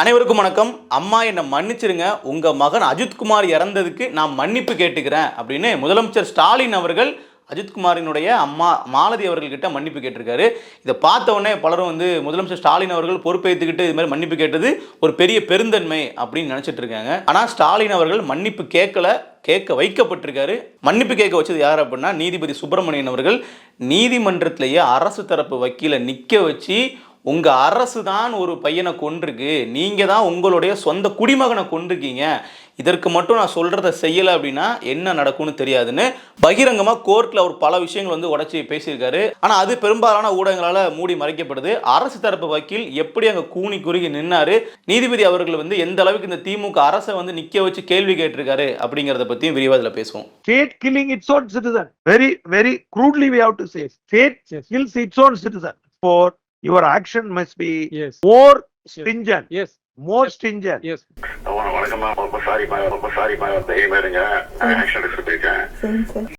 அனைவருக்கும் வணக்கம். அம்மா என்னை மன்னிச்சிருங்க. உங்கள் மகன் அஜித்குமார் இறந்ததுக்கு நான் மன்னிப்பு கேட்டுக்கிறேன் அப்படின்னு முதலமைச்சர் ஸ்டாலின் அவர்கள் அஜித்குமாரினுடைய அம்மா மாலதி அவர்கள்கிட்ட மன்னிப்பு கேட்டிருக்காரு. இதை பார்த்த உடனே பலரும் வந்து முதலமைச்சர் ஸ்டாலின் அவர்கள் பொறுப்பேற்றுக்கிட்டு இது மாதிரி மன்னிப்பு கேட்டது ஒரு பெரிய பெருந்தன்மை அப்படின்னு நினச்சிட்டு இருக்காங்க. ஆனால் ஸ்டாலின் அவர்கள் மன்னிப்பு கேட்கல கேட்க வைக்கப்பட்டிருக்காரு. மன்னிப்பு கேட்க வச்சது யார் அப்படின்னா நீதிபதி சுப்பிரமணியன் அவர்கள். நீதிமன்றத்திலேயே அரசு தரப்பு வக்கீலை நிற்க வச்சு உங்க அரசு தான் ஒரு பையனை கொண்டிருக்கு நீங்கள் தான் உங்களுடைய சொந்த குடிமகனை கொண்டிருக்கீங்க இதற்கு மட்டும் நான் சொல்கிறத செய்யலை அப்படின்னா என்ன நடக்கும்னு தெரியாதுன்னு பகிரங்கமாக கோர்ட்டில் அவர் பல விஷயங்கள் வந்து உடச்சி பேசியிருக்காரு. ஆனால் அது பெரும்பாலான ஊடகங்களால் மூடி மறைக்கப்படுது. அரசு தரப்பு வக்கீல் எப்படி அங்கே கூனி குறுகி நின்னார்? நீதிபதி அவர்கள் வந்து எந்த அளவுக்கு இந்த திமுக அரசை வந்து நிற்க வச்சு கேள்வி கேட்டிருக்காரு அப்படிங்கிறத பற்றியும் விரிவாக இதில் பேசுவோம். State killing its own citizen very very crudely we have to say state kills its own citizen for your action must be Yes. more stringent, Yes. more stringent. Yes. வண- வணக்கம்மா ரொம்ப சாரிப்பா ரொம்ப சாரிப்பா தைரியமா இருங்க ஆக்ஷன் சார்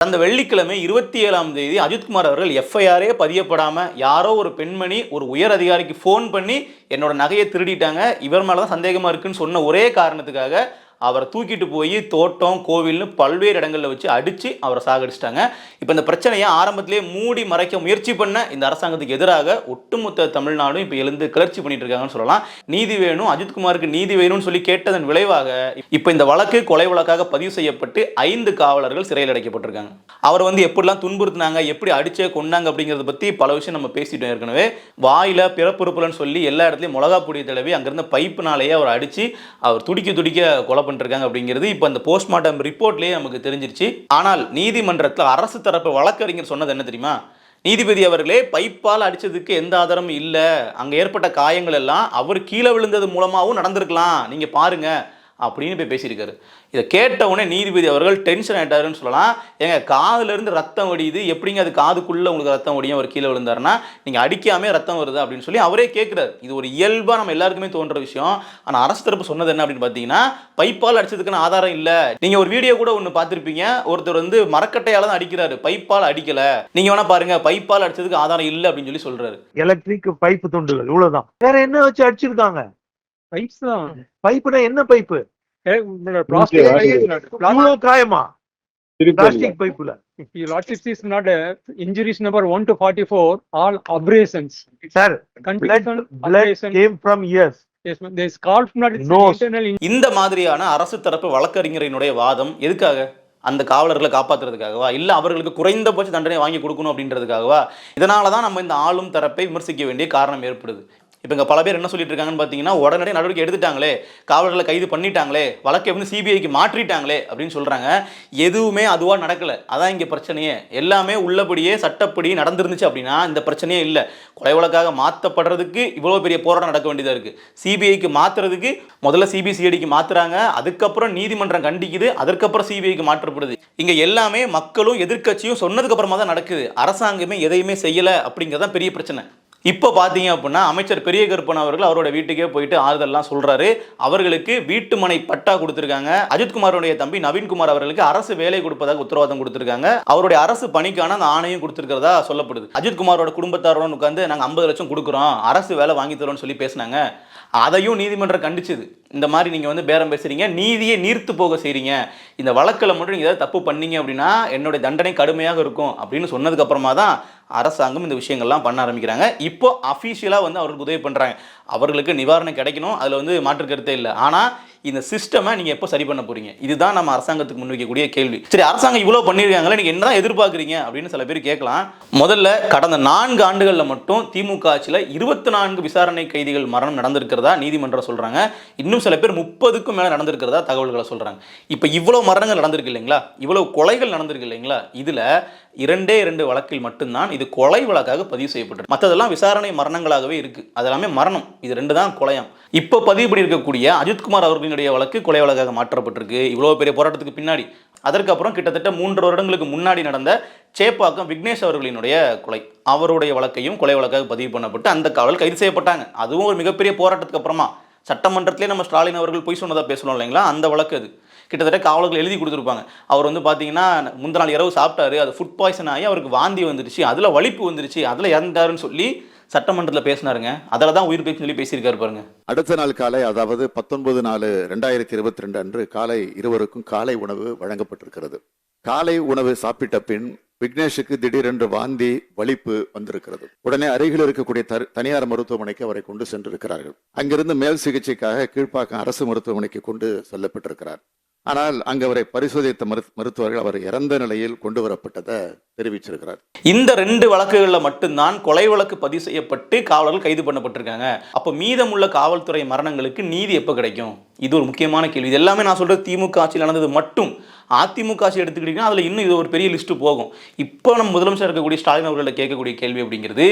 கடந்த வெள்ளிக்கிழமை இருபத்தி ஏழாம் தேதி அஜித்குமார் அவர்கள் எஃப்ஐஆரே பதியப்படாம யாரோ ஒரு பெண்மணி ஒரு உயர் அதிகாரிக்கு ஃபோன் பண்ணி என்னோட நகையை திருடிட்டாங்க இவர் மேல தான் சந்தேகமா இருக்குன்னு சொன்ன ஒரே காரணத்துக்காக அவரை தூக்கிட்டு போய் தோட்டம் கோவில்னு பல்வேறு இடங்களில் வச்சு அடித்து அவரை சாகடிச்சிட்டாங்க. இப்போ இந்த பிரச்சனையை ஆரம்பத்திலே மூடி மறைக்க முயற்சி பண்ண இந்த அரசாங்கத்துக்கு எதிராக ஒட்டுமொத்த தமிழ்நாடும் இப்போ எழுந்து கிளர்ச்சி பண்ணிட்டு இருக்காங்கன்னு சொல்லலாம். நீதி வேணும் அஜித்குமாருக்கு நீதி வேணும்னு சொல்லி கேட்டதன் விளைவாக இப்போ இந்த வழக்கு கொலை வழக்காக பதிவு செய்யப்பட்டு ஐந்து காவலர்கள் சிறையில் அடைக்கப்பட்டிருக்காங்க. அவர் வந்து எப்படிலாம் துன்புறுத்தினாங்க எப்படி அடிச்சே கொண்டாங்க அப்படிங்கிறத பற்றி பல விஷயம் நம்ம பேசிட்டோம் ஏற்கனவே வாயில பிறப்புறுப்புலன்னு சொல்லி எல்லா இடத்துலையும் மிளகா பொடியை தடவி அங்கிருந்த பைப்புனாலேயே அவர் அடித்து அவர் துடிக்க துடிக்க கொலை பண்ணிருக்காங்க அப்படிங்கிறது இப்போ அந்த போஸ்ட்மார்ட்டம் ரிப்போர்ட்லேயே நமக்கு தெரிஞ்சிருச்சு. ஆனால் நீதிமன்றத்தில் அரசு தரப்பு வழக்கறிஞர் சொன்னது என்ன தெரியுமா? நீதிபதி அவர்களே பைப்பால் அடிச்சதுக்கு எந்த ஆதாரமும் இல்லை. அங்கே ஏற்பட்ட காயங்கள் எல்லாம் அவர் கீழே விழுந்தது மூலமாகவும் நடந்திருக்கலாம். நீங்கள் பாருங்க. அப்படின்னு போய் பேசியிருக்காரு. இதை கேட்ட உடனே நீதிபதி அவர்கள் டென்ஷன் ஆயிட்டாருன்னு சொல்லலாம். ஏங்க காதுல இருந்து ரத்தம் வடியுது. எப்படிங்க அது காதுக்குள்ள உங்களுக்கு ரத்தம் வடியும் அவர் கீழே விழுந்தாருன்னா நீங்க அடிக்காமே ரத்தம் வருது அப்படின்னு சொல்லி அவரே கேட்கிறாரு இது ஒரு இயல்பா நம்ம எல்லாருக்குமே தோன்ற விஷயம். ஆனா அரசு தரப்பு சொன்னது என்ன அப்படின்னு பார்த்தீங்கன்னா பைப்பால் அடிச்சதுக்கான ஆதாரம் இல்ல. நீங்க ஒரு வீடியோ கூட ஒன்று பார்த்திருப்பீங்க ஒருத்தர் வந்து மரக்கட்டையால தான் அடிக்கிறாரு. பைப்பால் அடிக்கல. நீங்க வேணா பாருங்க பைப்பால் அடிச்சதுக்கு ஆதாரம் இல்லை அப்படின்னு சொல்லி சொல்றாரு. எலக்ட்ரிக் பைப்பு துண்டுகள் இவ்வளவுதான். வேற என்ன வச்சு அடிச்சிருக்காங்க? Pipes தான். பைப்புனா என்ன பைப்பு Eh, காயமா பிளாஸ்டிக் பைப்புல injuries number one to forty-four, all abrasions. Sir Nose. internal in- இந்த மாதிரியான அரசு தரப்பு வழக்கறிஞரினுடைய வாதம் எதுக்காக அந்த காவலர்களை காப்பாத்துறதுக்காகவா இல்ல அவர்களுக்கு குறைந்தபட்ச தண்டனை வாங்கி கொடுக்கணும் அப்படின்றதுக்காகவா இதனால தான் நம்ம இந்த ஆளும் தரப்பை விமர்சிக்க வேண்டிய காரணம் ஏற்படுது இப்போ இங்கே பல பேர் என்ன சொல்லிட்டு இருக்காங்கன்னு பார்த்தீங்கன்னா உடனடியாக நடவடிக்கை எடுத்துட்டாங்களே காவலர்களை கைது பண்ணிட்டாங்களே வழக்கை வந்து சிபிஐக்கு மாற்றிட்டாங்களே அப்படின்னு சொல்கிறாங்க எதுவுமே அதுவாக நடக்கலை. அதான் இங்கே பிரச்சனையே. எல்லாமே உள்ளபடியே சட்டப்படி நடந்துருந்துச்சு அப்படின்னா இந்த பிரச்சனையே இல்லை. கொலை வழக்காக மாற்றப்படுறதுக்கு இவ்வளோ பெரிய போராட்டம் நடக்க வேண்டியதாக இருக்குது சிபிஐக்கு மாற்றுறதுக்கு முதல்ல சிபிசிஐடிக்கு மாற்றுறாங்க அதுக்கப்புறம் நீதிமன்றம் கண்டிக்குது. அதற்கப்புறம் சிபிஐக்கு மாற்றப்படுது. இங்கே எல்லாமே மக்களும் எதிர்க்கட்சியும் சொன்னதுக்கப்புறமா தான் நடக்குது. அரசாங்கமே எதையுமே செய்யலை அப்படிங்கிறது தான் பெரிய பிரச்சனை. இப்போ பார்த்தீங்க அப்படின்னா அமைச்சர் பெரிய கருப்பன் அவர்கள் அவரோட வீட்டுக்கே போயிட்டு ஆறுதல்லாம் சொல்கிறாரு அவர்களுக்கு வீட்டு மனை பட்டா கொடுத்துருக்காங்க. அஜித்குமாரோடைய தம்பி நவீன்குமார் அவர்களுக்கு அரசு வேலை கொடுப்பதாக உத்தரவாதம் கொடுத்துருக்காங்க. அவருடைய அரசு பணிக்கான அந்த ஆணையும் கொடுத்துருக்கிறதா சொல்லப்படுது. அஜித்குமாரோட குடும்பத்தாரோட உட்காந்து நாங்கள் ஐம்பது லட்சம் கொடுக்குறோம். அரசு வேலை வாங்கி தரோம்னு சொல்லி பேசினாங்க. அதையும் நீதிமன்றம் கண்டிச்சுது. இந்த மாதிரி நீங்கள் வந்து பேரம் பேசுறீங்க. நீதியை நீர்த்து போக செய்கிறீங்க இந்த வழக்கில் மட்டும் நீங்கள் ஏதாவது தப்பு பண்ணீங்க அப்படின்னா என்னுடைய தண்டனை கடுமையாக இருக்கும் அப்படின்னு சொன்னதுக்கப்புறமா தான் அரசாங்கம் இந்த விஷயங்கள்லாம் பண்ண ஆரம்பிக்கிறாங்க. இப்போ அஃபீஷியலாக வந்து அவர்களுக்கு உதவி பண்ணுறாங்க அவர்களுக்கு நிவாரணம் கிடைக்கணும். அதில் வந்து மாற்று கருத்தே இல்லை. ஆனால் இந்த சிஸ்டமை நீங்கள் எப்போ சரி பண்ண போறீங்க? இதுதான் நம்ம அரசாங்கத்துக்கு முன்வைக்கக்கூடிய கேள்வி. சரி அரசாங்கம் இவ்வளோ பண்ணியிருக்காங்களே? நீங்கள் என்னதான் எதிர்பார்க்குறீங்க? அப்படின்னு சில பேர் கேட்கலாம். முதல்ல கடந்த நான்கு ஆண்டுகளில் மட்டும் திமுக ஆட்சியில் இருபத்தி நான்கு விசாரணை கைதிகள் மரணம் நடந்திருக்கிறதா நீதிமன்றம் சொல்கிறாங்க இன்னும் சில பேர் முப்பதுக்கும் மேலே நடந்திருக்கிறதா தகவல்களை சொல்கிறாங்க இப்போ இவ்வளோ மரணங்கள் நடந்திருக்கு இல்லைங்களா? இவ்வளோ கொலைகள் நடந்திருக்கு இல்லைங்களா? இதில் இரண்டே இரண்டு வழக்கில் மட்டும்தான் இது கொலை வழக்காக பதிவு செய்யப்பட்டிருக்கு மற்றதெல்லாம் விசாரணை மரணங்களாகவே இருக்கு. அதெல்லாமே மரணம். இது ரெண்டு தான் கொலையம். இப்போ பதிவு பண்ணியிருக்கக்கூடிய அஜித்குமார் அவர்களினுடைய வழக்கு கொலை வழக்காக மாற்றப்பட்டிருக்கு. இவ்வளோ பெரிய போராட்டத்துக்கு பின்னாடி. அதற்கப்புறம் கிட்டத்தட்ட மூன்று வருடங்களுக்கு முன்னாடி நடந்த சேப்பாக்கம் விக்னேஷ் அவர்களினுடைய கொலை. அவருடைய வழக்கையும் கொலை வழக்காக பதிவு பண்ணப்பட்டு அந்த காவல் கைது செய்யப்பட்டாங்க. அதுவும் ஒரு மிகப்பெரிய போராட்டத்துக்கு அப்புறமா. சட்டமன்றத்திலே நம்ம ஸ்டாலின் அவர்கள் பொய் சொன்னதாக பேசணும் இல்லைங்களா? அந்த வழக்கு அது. கிட்டத்தட்ட காவலர்கள் எழுதி கொடுத்துருப்பாங்க. அவர் வந்து பார்த்தீங்கன்னா முந்தின நாள் இரவு சாப்பிட்டாரு. அது ஃபுட் பாய்சன் ஆகி அவருக்கு வாந்தி வந்துருச்சு. அதில் வலிப்பு வந்துருச்சு. அதில் இறந்தாருன்னு சொல்லி சட்டமன்றத்தில் பேசினாருங்க. அதில் தான் உயிர் பேச்சுன்னு சொல்லி பேசியிருக்காரு பாருங்க. அடுத்த நாள் காலை அதாவது பத்தொன்பது நாலு ரெண்டாயிரத்தி இருபத்தி ரெண்டு அன்று காலை இருவருக்கும் காலை உணவு வழங்கப்பட்டிருக்கிறது. காலை உணவு சாப்பிட்ட பின் விக்னேஷுக்கு திடீரென்று வாந்தி வலிப்பு வந்திருக்கிறது. உடனே அருகில் இருக்கக்கூடிய தனியார் மருத்துவமனைக்கு அவரை கொண்டு சென்றிருக்கிறார்கள். அங்கிருந்து மேல் சிகிச்சைக்காக கீழ்ப்பாக்கம் அரசு மருத்துவமனைக்கு கொண்டு செல்லப்பட்டிருக்கிறார். ஆனால் அங்கு அவரை பரிசோதித்த மருத்- மருத்துவர்கள் அவர் இறந்த நிலையில் கொண்டு வரப்பட்டதை தெரிவிச்சிருக்கிறார். இந்த ரெண்டு வழக்குகளில் மட்டும்தான் கொலை வழக்கு பதிவு செய்யப்பட்டு காவலர்கள் கைது பண்ணப்பட்டிருக்காங்க. அப்போ மீதமுள்ள காவல்துறை மரணங்களுக்கு நீதி எப்போ கிடைக்கும்? இது ஒரு முக்கியமான கேள்வி. இது எல்லாமே நான் சொல்கிறது திமுக ஆட்சியில் நடந்தது மட்டும் அதிமுக ஆட்சி எடுத்துக்கிட்டிங்கன்னா அதில் இன்னும் இது ஒரு பெரிய லிஸ்ட்டு போகும். இப்போ நம்ம முதலமைச்சர் இருக்கக்கூடிய ஸ்டாலின் அவர்களிடம் கேட்கக்கூடிய கேள்வி அப்படிங்கிறது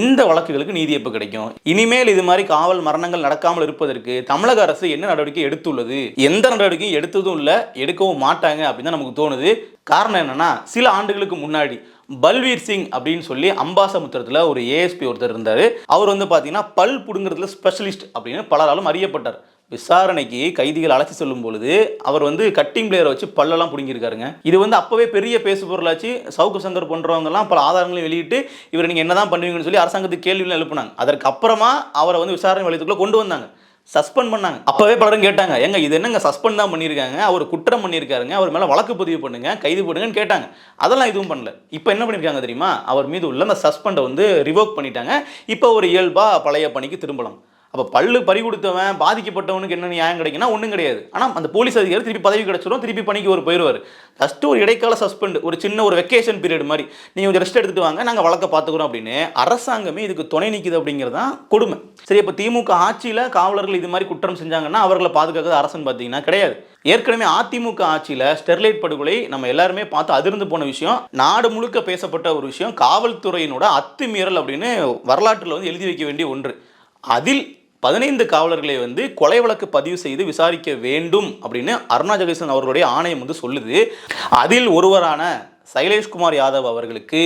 இந்த வழக்குகளுக்கு நீதி எப்போ கிடைக்கும்? இனிமேல் இது மாதிரி காவல் மரணங்கள் நடக்காமல் இருப்பதற்கு தமிழக அரசு என்ன நடவடிக்கை எடுத்துள்ளது? எந்த நடவடிக்கையும் எடுத்ததும் இல்லை எடுக்கவும் மாட்டாங்க அப்படின்னு தான் நமக்கு தோணுது. காரணம் என்னன்னா சில ஆண்டுகளுக்கு முன்னாடி பல்வீர் சிங் அப்படின்னு சொல்லி அம்பாசமுத்திரத்தில் ஒரு ஏஎஸ்பி ஒருத்தர் இருந்தார். அவர் வந்து பார்த்தீங்கன்னா பல் புடுங்கிறதுல ஸ்பெஷலிஸ்ட் அப்படின்னு பலராலும் அறியப்பட்டார். விசாரணைக்கு கைதிகள் அழைச்சி செல்லும் பொழுது அவர் வந்து கட்டிங் பிளேயரை வச்சு பல்லெல்லாம் பிடுங்கியிருக்காருங்க. இது வந்து அப்பவே பெரிய பேசு பொருளாச்சு. சவுக்கு சங்கர் போன்றவங்கலாம் பல ஆதாரங்களையும் வெளியிட்டு இவர் நீங்கள் என்னதான் பண்ணுவீங்கன்னு சொல்லி அரசாங்கத்துக்கு கேள்விகள் எழுப்புனாங்க. அதற்கு அப்புறமா அவரை வந்து விசாரணை வளையத்துக்குள்ள கொண்டு வந்தாங்க. சஸ்பெண்ட் பண்ணாங்க. அப்போவே பலரும் கேட்டாங்க ஏங்க இது என்னங்க சஸ்பெண்ட் தான் பண்ணியிருக்காங்க அவர் குற்றம் பண்ணியிருக்காருங்க அவர் மேலே வழக்கு பதிவு பண்ணுங்க கைது பண்ணுங்கன்னு கேட்டாங்க. அதெல்லாம் எதுவும் பண்ணல. இப்போ என்ன பண்ணியிருக்காங்க தெரியுமா? அவர் மீது உள்ள அந்த சஸ்பெண்டை வந்து ரிவோக் பண்ணிட்டாங்க. இப்போ ஒரு இயல்பாக பழைய பணிக்கு திரும்பலாம். அப்போ பல்லு பறி கொடுத்தவன் பாதிக்கப்பட்டவனுக்கு என்ன நியாயம் கிடைக்குன்னா ஒன்றும் கிடையாது. ஆனால் அந்த போலீஸ் அதிகாரி திருப்பி பதவி கிடச்சிடும் திருப்பி பணிக்கு ஒரு போயிடுவார் ஃபஸ்ட்டு ஒரு இடைக்கால சஸ்பெண்ட் ஒரு சின்ன ஒரு வெக்கேஷன் பீரியட் மாதிரி. நீங்கள் கொஞ்சம் ரெஸ்ட் எடுத்துட்டு வாங்க நாங்கள் வழக்க பார்த்துக்குறோம் அப்படின்னு. அரசாங்கமே இதுக்கு துணை நிற்குது அப்படிங்கிறது தான் கொடுமை. சரி இப்போ திமுக ஆட்சியில் காவலர்கள் இது மாதிரி குற்றம் செஞ்சாங்கன்னா அவர்களை பாதுகாக்கிறது அரசுன்னு பார்த்தீங்கன்னா கிடையாது. ஏற்கனவே அதிமுக ஆட்சியில் ஸ்டெர்லைட் படுகொலை நம்ம எல்லாருமே பார்த்து அதிர்ந்து போன விஷயம் நாடு முழுக்க பேசப்பட்ட ஒரு விஷயம் காவல்துறையினோட அத்துமீறல் அப்படின்னு வரலாற்றில் வந்து எழுதி வைக்க வேண்டிய ஒன்று. அதில் பதினைந்து காவலர்களை வந்து கொலை வழக்கு பதிவு செய்து விசாரிக்க வேண்டும் அப்படின்னு அருணா ஜெகதீசன் அவர்களுடைய ஆணையம் வந்து சொல்லுது. அதில் ஒருவரான சைலேஷ்குமார் யாதவ் அவர்களுக்கு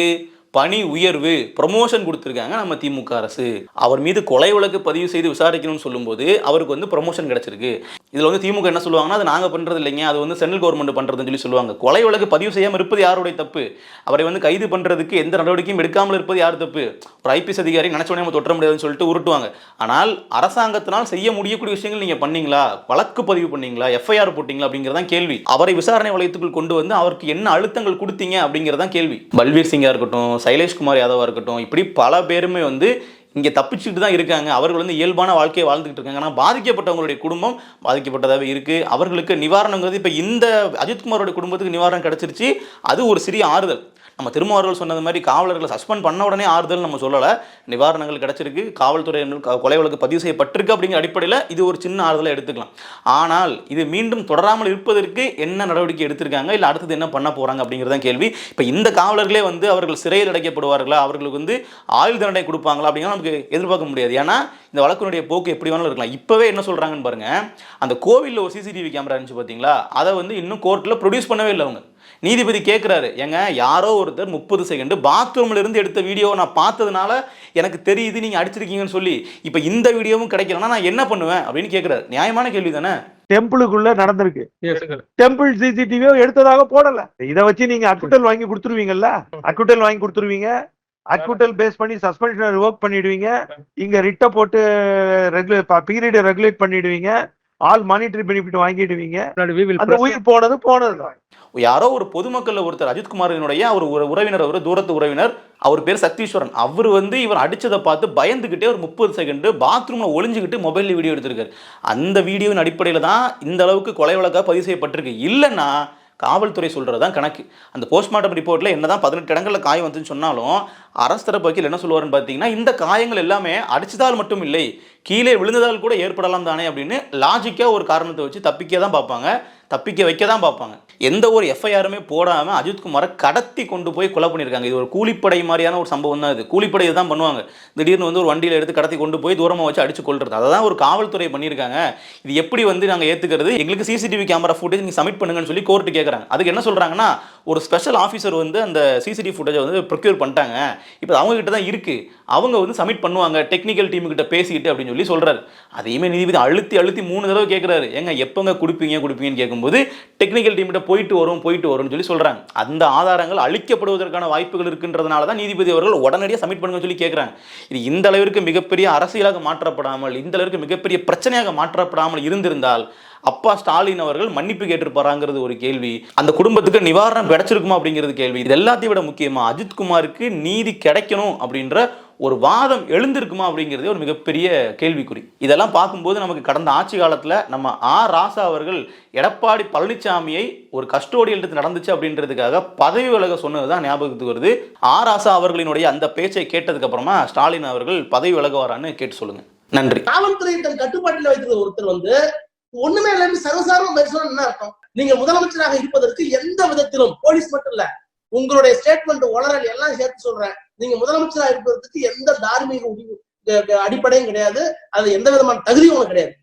பணி உயர்வு ப்ரொமோஷன் கொடுத்துருக்காங்க நம்ம திமுக அரசு. அவர் மீது கொலை வழக்கு பதிவு செய்து விசாரிக்கணும்னு சொல்லும்போது அவருக்கு வந்து ப்ரொமோஷன் கிடச்சிருக்கு. இதில் வந்து திமுக என்ன சொல்லுவாங்கன்னா அது நாங்கள் பண்ணுறது இல்லைங்க. அது வந்து சென்ட்ரல் கவர்மெண்ட் பண்ணுறதுன்னு சொல்லி சொல்லுவாங்க. கொலை வழக்கு பதிவு செய்யாமல் இருப்பது யாருடைய தப்பு? அவரை வந்து கைது பண்ணுறதுக்கு எந்த நடவடிக்கையும் எடுக்காமல் இருப்பது யார் தப்பு? ஒரு ஐபிஎஸ் அதிகாரி நினச்ச உடனே நம்ம தொற்ற முடியாதுன்னு சொல்லிட்டு உருட்டுவாங்க. ஆனால் அரசாங்கத்தினால் செய்ய முடியக்கூடிய விஷயங்கள் நீங்கள் பண்ணீங்களா? வழக்கு பதிவு பண்ணீங்களா? எஃப்ஐஆர் போட்டீங்களா? அப்படிங்கிறதான் கேள்வி. அவரை விசாரணை வளையத்துக்குள் கொண்டு வந்து அவருக்கு என்ன அழுத்தங்கள் கொடுத்தீங்க அப்படிங்கிறதான் கேள்வி. பல்வீர் சிங்காக இருக்கட்டும் சைலேஷ்குமார் யாதவாக இருக்கட்டும் இப்படி பல பேருமே வந்து இங்கே தப்பிச்சுட்டு தான் இருக்காங்க. அவர்கள் வந்து இயல்பான வாழ்க்கையை வாழ்ந்துகிட்டு இருக்காங்க. ஆனால் பாதிக்கப்பட்டவங்களுடைய குடும்பம் பாதிக்கப்பட்டதாகவே இருக்குது அவர்களுக்கு நிவாரணங்கிறது இப்போ இந்த அஜித்குமாரோட குடும்பத்துக்கு நிவாரணம் கிடச்சிருச்சு. அது ஒரு சிறிய ஆறுதல். நம்ம திருமாவர்கள் சொன்னது மாதிரி காவலர்களை சஸ்பெண்ட் பண்ண உடனே ஆறுதல் நம்ம சொல்லலை. நிவாரணங்கள் கிடைச்சிருக்கு. காவல்துறை கொலை வழக்கு பதிவு செய்யப்பட்டிருக்கு அப்படிங்கிற அடிப்படையில் இது ஒரு சின்ன ஆறுதலை எடுத்துக்கலாம். ஆனால் இது மீண்டும் தொடராமல் இருப்பதற்கு என்ன நடவடிக்கை எடுத்திருக்காங்க? இல்லை அடுத்தது என்ன பண்ண போகிறாங்க அப்படிங்கிறதான் கேள்வி. இப்போ இந்த காவலர்களே வந்து அவர்கள் சிறையில் அடைக்கப்படுவார்களா? அவர்களுக்கு வந்து ஆயுள் தண்டனை கொடுப்பாங்களா? அப்படிங்கிற நமக்கு எதிர்பார்க்க முடியாது. ஏன்னா இந்த வழக்கினுடைய போக்கு எப்படி வேணாலும் இருக்கலாம். இப்போவே என்ன சொல்கிறாங்கன்னு பாருங்கள் அந்த கோவிலில் ஒரு சிசிடிவி கேமரா இருந்துச்சு பார்த்தீங்களா அதை வந்து இன்னும் கோர்ட்டில் ப்ரொடியூஸ் பண்ணவே இல்லை அவங்க. நீதிபதி கேட்குறாரு ஏங்க யாரோ ஒருத்தர் முப்பது செகண்ட் பாத்ரூம்ல இருந்து எடுத்த வீடியோவை நான் பார்த்ததுனால எனக்கு தெரியுது நீங்கள் அடிச்சிருக்கீங்கன்னு சொல்லி. இப்போ இந்த வீடியோவும் கிடைக்கலன்னா நான் என்ன பண்ணுவேன்? அப்படின்னு கேட்குறாரு நியாயமான கேள்வி தானே? டெம்பிளுக்குள்ள நடந்திருக்கு. டெம்பிள் சிசிடிவியோ எடுத்ததாக போடல. இத வச்சு நீங்க அக்குட்டல் வாங்கி கொடுத்துருவீங்கல்ல? அக்குட்டல் வாங்கி கொடுத்துருவீங்க. அக்குட்டல் பேஸ் பண்ணி சஸ்பென்ஷன் ரிவோக் பண்ணிடுவீங்க. இங்க ரிட்ட போட்டு ரெகுலேட் பீரியட் ரெகுலேட் பண்ணிடுவீங்க. ஆல் மானிட்டரி பெனிஃபிட் வாங்கிடுவீங்க. அந்த உயிர் போனது போனதுதான் யாரோ ஒரு பொதுமக்கள்ல ஒருத்தர் அஜித்குமாரினுடைய அவர் ஒரு உறவினர் அவர் தூரத்து உறவினர் அவர் பேர் சக்தீஸ்வரன் அவர் வந்து இவர் அடிச்சதை பார்த்து பயந்துகிட்டே ஒரு முப்பது செகண்ட் பாத்ரூம்ல ஒளிஞ்சுக்கிட்டு மொபைல்ல வீடியோ எடுத்திருக்காரு. அந்த வீடியோவின் அடிப்படையில் தான் இந்த அளவுக்கு கொலை வழக்காக பதிவு செய்யப்பட்டிருக்கு. இல்லைன்னா காவல்துறை சொல்கிறது தான் கணக்கு. அந்த போஸ்ட்மார்ட்டம் ரிப்போர்ட்டில் என்னதான் பதினெட்டு இடங்களில் காயம் வந்துன்னு சொன்னாலும் அரசு தரப்பு வக்கீல் என்ன சொல்லுவாருன்னு பார்த்தீங்கன்னா இந்த காயங்கள் எல்லாமே அடிச்சதால் மட்டும் இல்லை கீழே விழுந்ததால் கூட ஏற்படலாம் தானே அப்படின்னு லாஜிக்காக ஒரு காரணத்தை வச்சு தப்பிக்க தான் பார்ப்பாங்க. தப்பிக்க வைக்க தான் பார்ப்பாங்க. எந்த ஒரு எஃப்ஐஆருமே போடாமல் அஜித்குமாரை கடத்தி கொண்டு போய் கொலை பண்ணியிருக்காங்க. இது ஒரு கூலிப்படை மாதிரியான ஒரு சம்பவம் தான் இது. கூலிப்படை தான் பண்ணுவாங்க. திடீர்னு வந்து ஒரு வண்டியில் எடுத்து கடத்தி கொண்டு போய் தூரமாக வச்சு அடிச்சு கொள்றது அதை தான் ஒரு காவல்துறை பண்ணியிருக்காங்க. இது எப்படி வந்து நாங்கள் ஏற்றுக்கிறது எங்களுக்கு சிசிடிவி கேமரா ஃபுட்டேஜ் நீங்கள் சப்மிட் பண்ணுங்கன்னு சொல்லி கோர்ட்டு கேட்குறாங்க அதுக்கு என்ன சொல்கிறாங்கன்னா ஒரு ஸ்பெஷல் ஆஃபீஸர் வந்து அந்த சிசிடிவி ஃபுட்டேஜை வந்து ப்ரொக்யூர் பண்ணிட்டாங்க. இப்போ அவங்ககிட்ட தான் இருக்குது அவங்க வந்து சப்மிட் பண்ணுவாங்க டெக்னிக்கல் டீமுக்கிட்ட பேசிக்கிட்டு அப்படின்னு சொல்லி சொல்கிறாரு அதையுமே நீதிபதி அழுத்தி அழுத்தி மூணு தடவை கேட்குறாரு ஏங்க எப்போங்க கொடுப்பீங்க கொடுப்பீங்கன்னு கேட்கும்போது டெக்னிக்கல் டீம்கிட்ட போயிட்டு வரும் போயிட்டு வரும்னு சொல்லி சொல்கிறாங்க அந்த ஆதாரங்கள் அழிக்கப்படுவதற்கான வாய்ப்புகள் இருக்கின்றதுனால தான் நீதிபதி அவர்கள் உடனடியாக சப்மிட் பண்ணுங்கன்னு சொல்லி கேட்குறாங்க இது இந்த அளவிற்கு மிகப்பெரிய அரசியலாக மாற்றப்படாமல் இந்த அளவிற்கு மிகப்பெரிய பிரச்சனையாக மாற்றப்படாமல் இருந்திருந்தால் அப்பா ஸ்டாலின் அவர்கள் மன்னிப்பு கேட்டிருப்பாராங்கிறது ஒரு கேள்வி. அந்த குடும்பத்துக்கு நிவாரணம் கிடைச்சிருக்குமா அப்படிங்கிறது கேள்வி. இது எல்லாத்தையும் விட முக்கியமா அஜித்குமாருக்கு நீதி கிடைக்கணும் அப்படின்ற ஒரு வாதம் எழுந்திருக்குமா அப்படிங்கிறதே ஒரு மிகப்பெரிய கேள்விக்குறி. இதெல்லாம் பார்க்கும்போது நமக்கு கடந்த ஆட்சி காலத்தில் நம்ம ஆ. ராசா அவர்கள் எடப்பாடி பழனிசாமியை ஒரு கஸ்டோடியல் எடுத்து நடந்துச்சு அப்படின்றதுக்காக பதவி விலக சொன்னது தான் ஞாபகத்துக்கு வருது. ஆ. ராசா அவர்களினுடைய அந்த பேச்சை கேட்டதுக்கு அப்புறமா ஸ்டாலின் அவர்கள் பதவி விலக வரான்னு கேட்டு சொல்லுங்க. நன்றி. காவல்துறை தன் கட்டுப்பாட்டில் வைத்திருந்த ஒருத்தர் வந்து ஒண்ணுமே இல்லைன்னு சர்வசாதாரண பேசணும் என்ன அர்த்தம்? நீங்க முதலமைச்சராக இருப்பதற்கு எந்த விதத்திலும் போலீஸ் மட்டும் இல்ல உங்களுடைய ஸ்டேட்மெண்ட் உளறல் எல்லாம் சேர்த்து சொல்றேன். நீங்க முதலமைச்சராக இருப்பதற்கு எந்த தார்மீக அடிப்படையும் கிடையாது. அது எந்த விதமான தகுதியும் கிடையாது.